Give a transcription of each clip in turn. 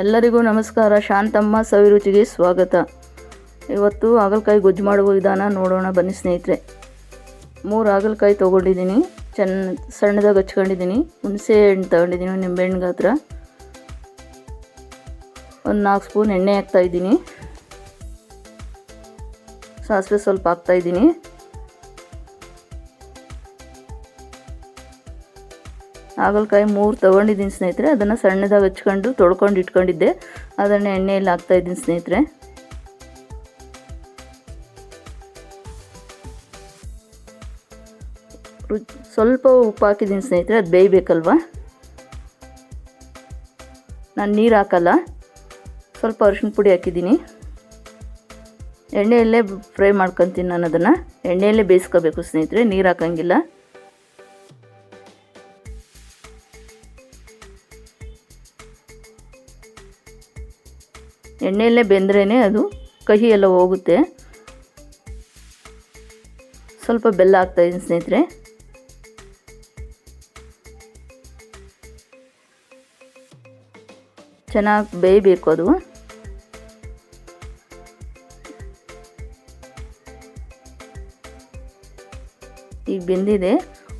ಎಲ್ಲರಿಗೂ ನಮಸ್ಕಾರ. ಶಾಂತಮ್ಮ ಸವಿರುಚಿಗೆ ಸ್ವಾಗತ. ಇವತ್ತು ಹಾಗಲಕಾಯಿ ಗೊಜ್ಜು ಮಾಡುವ ವಿಧಾನ ನೋಡೋಣ ಬನ್ನಿ ಸ್ನೇಹಿತರೆ. ಮೂರು ಹಾಗಲಕಾಯಿ ತೊಗೊಂಡಿದ್ದೀನಿ. ಚೆನ್ನ ಸಣ್ಣದಾಗಿ ಹಚ್ಕೊಂಡಿದ್ದೀನಿ. ಹುಣಸೆ ಹಣ್ಣು ತಗೊಂಡಿದ್ದೀನಿ ನಿಂಬೆಹಣ್ಣು ಗಾತ್ರ. ಒಂದು ನಾಲ್ಕು ಸ್ಪೂನ್ ಎಣ್ಣೆ ಹಾಕ್ತಾಯಿದ್ದೀನಿ ಸಾಸಿವೆ ಸ್ವಲ್ಪ ಹಾಕ್ತಾಯಿದ್ದೀನಿ ಹಾಗಲಕಾಯಿ ಮೂರು ತೊಗೊಂಡಿದ್ದೀನಿ ಸ್ನೇಹಿತರೆ. ಅದನ್ನು ಸಣ್ಣದಾಗಿ ಹಚ್ಕೊಂಡು ತೊಳ್ಕೊಂಡು ಇಟ್ಕೊಂಡಿದ್ದೆ. ಅದನ್ನು ಎಣ್ಣೆಯಲ್ಲಿ ಹಾಕ್ತಾಯಿದ್ದೀನಿ ಸ್ನೇಹಿತರೆ. ಸ್ವಲ್ಪ ಉಪ್ಪು ಹಾಕಿದ್ದೀನಿ ಸ್ನೇಹಿತರೆ. ಅದು ಬೇಯಬೇಕಲ್ವ? ನಾನು ನೀರು ಹಾಕಲ್ಲ. ಸ್ವಲ್ಪ ಅರಿಶಿನ ಪುಡಿ ಹಾಕಿದ್ದೀನಿ. ಎಣ್ಣೆಯಲ್ಲೇ ಫ್ರೈ ಮಾಡ್ಕೊತೀನಿ ನಾನು ಅದನ್ನು. ಎಣ್ಣೆಯಲ್ಲೇ ಬೇಯಿಸ್ಕೋಬೇಕು ಸ್ನೇಹಿತರೆ. ನೀರು ಹಾಕಂಗಿಲ್ಲ. ಎಣ್ಣೆಯಲ್ಲೇ ಬೆಂದ್ರೇ ಅದು ಕಹಿ ಎಲ್ಲ ಹೋಗುತ್ತೆ. ಸ್ವಲ್ಪ ಬೆಲ್ಲ ಹಾಕ್ತಾಯಿದ್ದೀನಿ ಸ್ನೇಹಿತರೆ. ಚೆನ್ನಾಗಿ ಬೇಯಬೇಕು ಅದು. ಈಗ ಬೆಂದಿದೆ.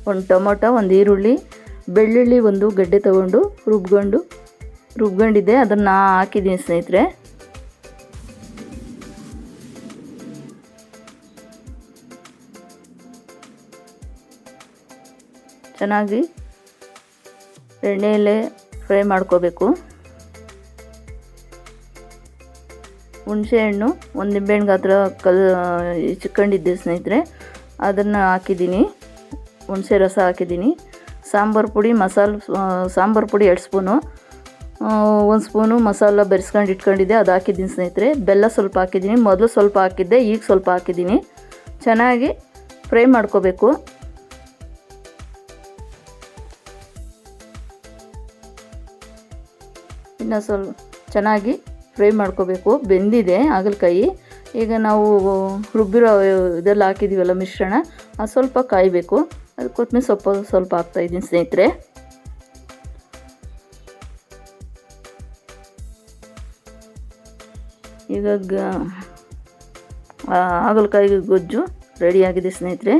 ಒಂದು ಟೊಮೊಟೊ, ಒಂದು ಈರುಳ್ಳಿ, ಬೆಳ್ಳುಳ್ಳಿ ಒಂದು ಗಡ್ಡೆ ತಗೊಂಡು ರುಬ್ಕೊಂಡು, ರುಬ್ಕೊಂಡಿದ್ದೆ. ಅದನ್ನು ಹಾಕಿದ್ದೀನಿ ಸ್ನೇಹಿತರೆ. ಚೆನ್ನಾಗಿ ಎಣ್ಣೆಯಲ್ಲೇ ಫ್ರೈ ಮಾಡ್ಕೋಬೇಕು. ಹುಣಸೆಹಣ್ಣು ಒಂದು ನಿಂಬೆಹಣ್ಣು ಗಾತ್ರ ಕಲ್ ಚಿಕ್ಕಂಡಿದ್ದೆ ಸ್ನೇಹಿತರೆ, ಅದನ್ನು ಹಾಕಿದ್ದೀನಿ. ಹುಣಸೆ ರಸ ಹಾಕಿದ್ದೀನಿ. ಸಾಂಬಾರು ಪುಡಿ, ಮಸಾಲ ಸಾಂಬಾರು ಪುಡಿ ಎರಡು ಸ್ಪೂನು. ಒಂದು ಸ್ಪೂನು ಮಸಾಲ ಬೆರೆಸ್ಕೊಂಡು ಇಟ್ಕೊಂಡಿದ್ದೆ, ಅದು ಹಾಕಿದ್ದೀನಿ ಸ್ನೇಹಿತರೆ. ಬೆಲ್ಲ ಸ್ವಲ್ಪ ಹಾಕಿದ್ದೀನಿ. ಮೊದಲು ಸ್ವಲ್ಪ ಹಾಕಿದ್ದೆ, ಈಗ ಸ್ವಲ್ಪ ಹಾಕಿದ್ದೀನಿ. ಚೆನ್ನಾಗಿ ಫ್ರೈ ಮಾಡ್ಕೋಬೇಕು. ಇನ್ನು ಸ್ವಲ್ಪ ಚೆನ್ನಾಗಿ ಫ್ರೈ ಮಾಡ್ಕೋಬೇಕು. ಬೆಂದಿದೆ ಹಾಗಲಕಾಯಿ ಈಗ ನಾವು ರುಬ್ಬಿರೋ ಇದೆಲ್ಲ ಹಾಕಿದ್ದೀವಲ್ಲ ಮಿಶ್ರಣ, ಅದು ಸ್ವಲ್ಪ ಕಾಯಬೇಕು. ಅದು ಕೊತ್ತಂಬರಿ ಸೊಪ್ಪು ಸ್ವಲ್ಪ ಹಾಕ್ತಾಯಿದ್ದೀನಿ ಸ್ನೇಹಿತರೆ. ಈಗ ಗ ಹಾಗಲಕಾಯಿ ಗೊಜ್ಜು ರೆಡಿಯಾಗಿದೆ ಸ್ನೇಹಿತರೆ.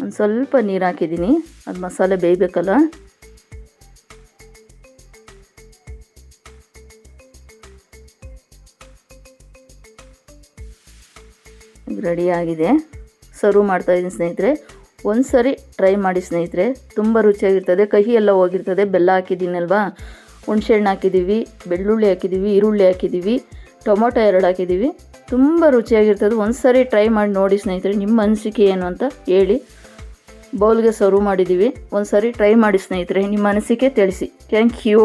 ಒಂದು ಸ್ವಲ್ಪ ನೀರು ಹಾಕಿದ್ದೀನಿ ಅದು ಮಸಾಲೆ ಬೇಯಬೇಕಲ್ಲ. ರೆಡಿ ಆಗಿದೆ ಸರ್ವ್ ಮಾಡ್ತಾಯಿದ್ದೀನಿ ಸ್ನೇಹಿತರೆ. ಒಂದು ಸರಿ ಟ್ರೈ ಮಾಡಿ ಸ್ನೇಹಿತರೆ. ತುಂಬ ರುಚಿಯಾಗಿರ್ತದೆ ಕಹಿ ಎಲ್ಲ ಹೋಗಿರ್ತದೆ. ಬೆಲ್ಲ ಹಾಕಿದ್ದೀನಲ್ವಾ? ಹುಣಸೆಹಣ್ಣು ಹಾಕಿದ್ದೀವಿ, ಬೆಳ್ಳುಳ್ಳಿ ಹಾಕಿದ್ದೀವಿ, ಈರುಳ್ಳಿ ಹಾಕಿದ್ದೀವಿ, ಟೊಮೊಟೊ ಎರಡು ಹಾಕಿದ್ದೀವಿ. ತುಂಬ ರುಚಿಯಾಗಿರ್ತದೆ. ಒಂದು ಸರಿ ಟ್ರೈ ಮಾಡಿ ನೋಡಿ ಸ್ನೇಹಿತರೆ, ನಿಮ್ಮ ಅನಿಸಿಕೆ ಏನು ಅಂತ ಹೇಳಿ ಬೌಲ್ಗೆ ಸರ್ವ್ ಮಾಡಿದ್ದೀವಿ. ಒಂದು ಸರಿ ಟ್ರೈ ಮಾಡಿ ಸ್ನೇಹಿತರೆ, ನಿಮ್ಮ ಅನಿಸಿಕೆ ತಿಳಿಸಿ. Thank you.